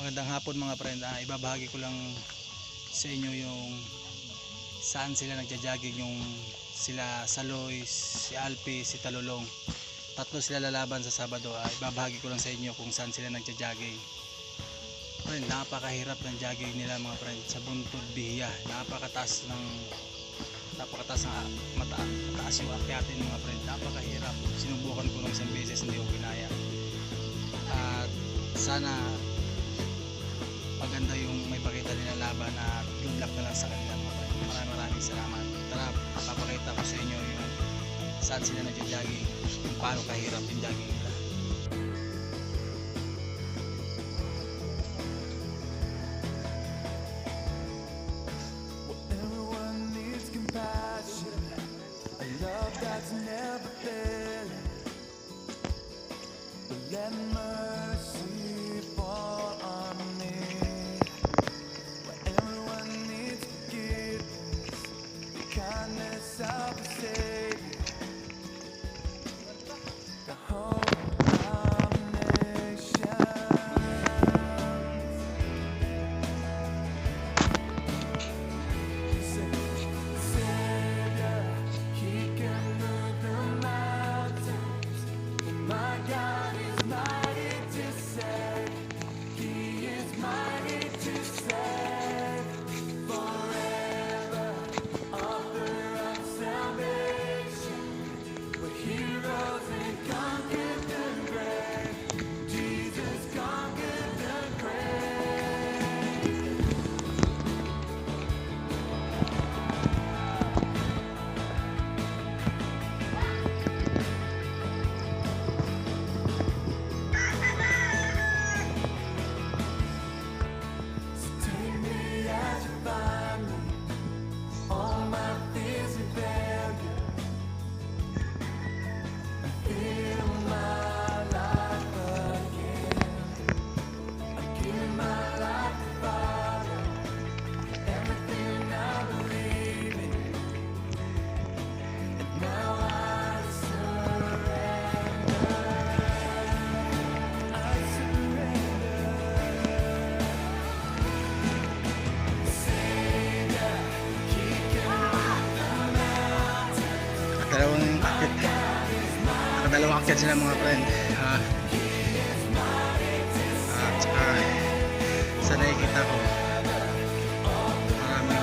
Magandang hapon mga friend. Ah, ibabahagi ko lang sa inyo yung saan sila nagja-jogging yung sila Saloy, si Alpi, si Talulong. Tatlo sila lalaban sa Sabado. Ah, ibabahagi ko lang sa inyo kung saan sila nagja-jogging. Friend, napakahirap ng jogging nila mga friend sa Buntod Bihiya. Napakataas ng napakataas ng mata, mataas yung akyatin mga friend. Napakahirap. Sinubukan ko ng isang beses hindi ko kinaya. At sana maganda yung may pakita nila laban at good luck na lang sa kanila. Maraming maraming salamat. Tara, papakita ko sa inyo yung saan sila nagja-jogging, kung paano kahirap yung jogging nila. Everyone needs Dalawang akyat. Sila mga friend. Ah. At saka sa nakikita ko marami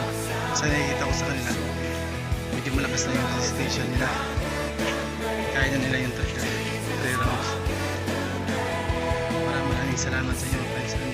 sa nakikita ko sa kanila medyo malakas na yung station nila kaya na nila yung 3 rounds maraming maraming salamat sa inyo friends